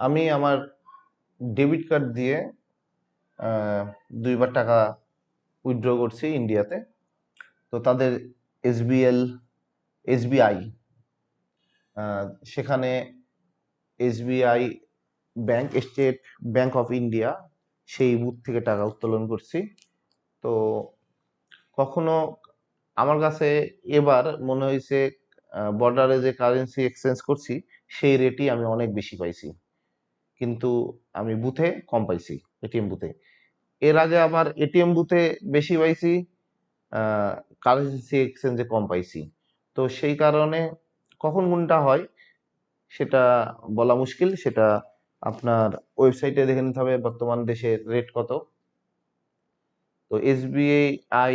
আমি আমার debit card দিয়ে দুইবার টাকা উইথড্র করছি ইন্ডিয়াতে। তো তাদের এসবিএল এসবিআই সেখানে SBI bank State Bank of India সেই বুথ থেকে টাকা উত্তোলন করছি। তো কখনো আমার কাছে এবার মনে হয়েছে বর্ডারে যে কারেন্সি এক্সচেঞ্জ করছি, সেই রেটই আমি অনেক বেশি পাইছি। কিন্তু আমি বুথে কম পাইছি, এটিএম বুথে। এর আগে আবার এটিএম বুথে বেশি পাইছি কারেন্সি এক্সচেঞ্জে কম পাইছি। তো সেই কারণে কখন কোনটা হয়, সেটা বলা মুশকিল, সেটা আপনার ওয়েবসাইটে দেখে নিতে হবে, বর্তমান দেশের রেট কত। তো এসবিআই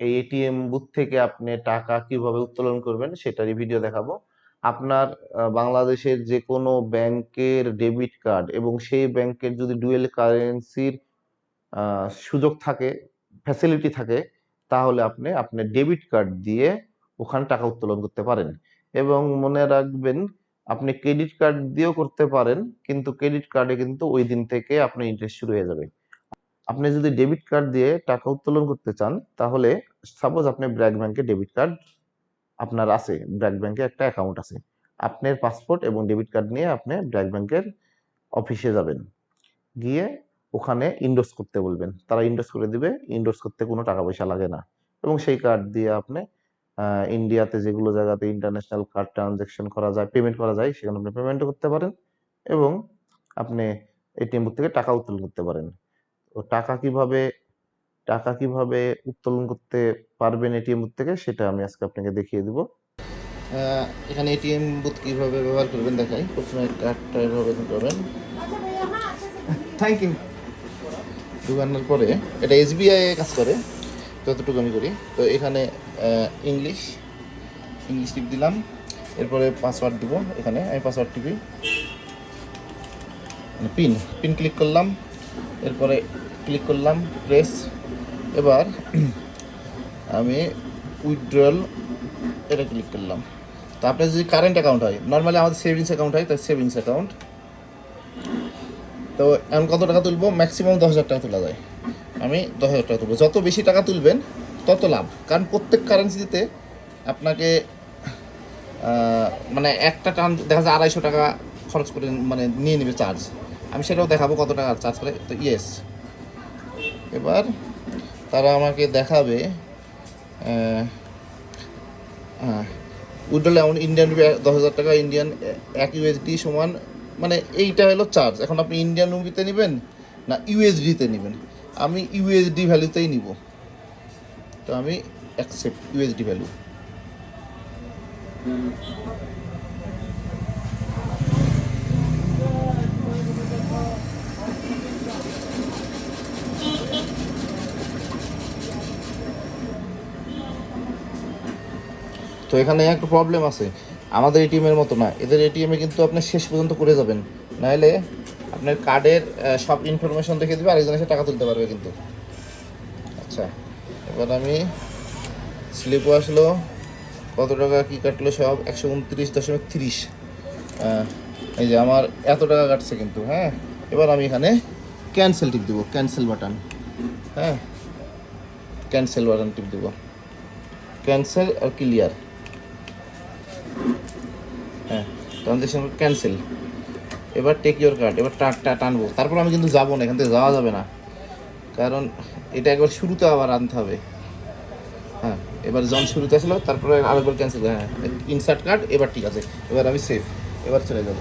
এই এটিএম বুথ থেকে আপনি টাকা কীভাবে উত্তোলন করবেন, সেটারই ভিডিও দেখাবো। আপনার বাংলাদেশের যে কোনো ব্যাংকের ডেবিট কার্ড এবং সেই ব্যাংকের যদি ডুয়েল কারেন্সির সুযোগ থাকে, ফ্যাসিলিটি থাকে, তাহলে আপনি আপনার ডেবিট কার্ড দিয়ে ওখানে টাকা উত্তোলন করতে পারেন। এবং মনে রাখবেন, আপনি ক্রেডিট কার্ড দিয়েও করতে পারেন, কিন্তু ক্রেডিট কার্ডে কিন্তু ওই দিন থেকে আপনার ইন্টারেস্ট শুরু হয়ে যাবে। আপনি যদি ডেবিট কার্ড দিয়ে টাকা উত্তোলন করতে চান, তাহলে সাপোজ আপনি ব্র্যাক ব্যাংকে ডেবিট কার্ড আপনার আছে ব্র্যাক ব্যাংকে একটা অ্যাকাউন্ট আছে। আপনার পাসপোর্ট এবং ডেবিট কার্ড নিয়ে আপনি ব্র্যাক ব্যাংকের অফিসে যাবেন। গিয়ে ওখানে ইন্ডোর্স করতে বলবেন। তারা ইন্ডোর্স করে দিবে ইন্ডোর্স করতে কোনো টাকা পয়সা লাগে না। এবং সেই কার্ড দিয়ে আপনি ইন্ডিয়াতে যেগুলো জায়গাতে ইন্টারন্যাশনাল কার্ড ট্রানজ্যাকশন করা যায় পেমেন্ট করা যায়, সেখানে আপনি পেমেন্টও করতে পারেন এবং আপনি এটিএম থেকে টাকা উত্তোলন করতে পারেন। তো টাকা কীভাবে টাকা কীভাবে উত্তোলন করতে পারবেন এটিএম বুথ থেকে, সেটা আমি আজকে আপনাকে দেখিয়ে দিব। এখানে এটিএম বুথ কীভাবে ব্যবহার করবেন দেখাই। প্রথমে কার্ডটা এভাবে করবেন থ্যাংক ইউ ঢুকানোর পরে, এটা এসবিআই কাজ করে, যতটুকু আমি করি। তো এখানে ইংলিশ ইংলিশ টিপ দিলাম। এরপরে পাসওয়ার্ড দিব এখানে, আমি পাসওয়ার্ড টিপি। পিন পিন ক্লিক করলাম। এরপরে ক্লিক করলাম প্রেস এবার আমি উইথড্রল এটা ক্লিক করলাম। তো আপনার যদি কারেন্ট অ্যাকাউন্ট হয় নর্মালি আমাদের সেভিংস অ্যাকাউন্ট হয়, তাই সেভিংস অ্যাকাউন্ট তো এখন কত টাকা তুলবো? ম্যাক্সিমাম দশ হাজার টাকা তোলা যায়। আমি দশ হাজার টাকা তুলবো। যত বেশি টাকা তুলবেন, তত লাভ। কারণ প্রত্যেক কারেন্সিতে আপনাকে মানে একটা টান, দেখা যায় আড়াইশো টাকা খরচ করে মানে নিয়ে নেবে চার্জ আমি সেটাও দেখাবো কত টাকা চার্জ করে। তো ইয়েস এবার তারা আমাকে দেখাবে উইড্রল অ্যামাউন্ট ইন্ডিয়ান রুপি দশ হাজার টাকা ইন্ডিয়ান এক ইউএসডি সমান মানে এইটা হলো চার্জ এখন আপনি ইন্ডিয়ান রুপিতে নেবেন না ইউএসডিতে নেবেন? আমি ইউএসডি ভ্যালুতেই নিব। তো আমি অ্যাকসেপ্ট ইউএসডি ভ্যালু তো এখানে একটা প্রবলেম আছে। আমাদের এটিএম এর মতো না। এদের এটিএম কিন্তু আপনি শেষ পর্যন্ত করে যাবেন। নাহলে আপনার কার্ডের সব ইনফরমেশন দেখে দিবে, আরেকজন এসে টাকা তুলতে পারবে কিন্তু। আচ্ছা এবার আমি স্লিপও আসলো। কত টাকা কি কাটলো সব? একশো উনত্রিশ দশমিক তিরিশ। এই যে আমার এত টাকা কাটছে কিন্তু হ্যাঁ? এবার আমি এখানে ক্যান্সেল টিপ দেবো ক্যান্সেল বাটন হ্যাঁ? ক্যান্সেল বাটন টিপ দেবো। ক্যান্সেল আর ক্লিয়ার হ্যাঁ তখন ট্রানজেকশন ক্যান্সেল এবার টেক ইউর কার্ড এবার টাকটা টানবো। তারপর আমি কিন্তু যাব না, এখান থেকে যাওয়া যাবে না। কারণ এটা একবার শুরুতে আবার আনতে হবে। হ্যাঁ এবার জন শুরুতে আসলো, তারপরে আরেকবার ক্যান্সেল হ্যাঁ ইনসার্ট কার্ড এবার ঠিক আছে। এবার আমি সেফ এবার চলে যাব।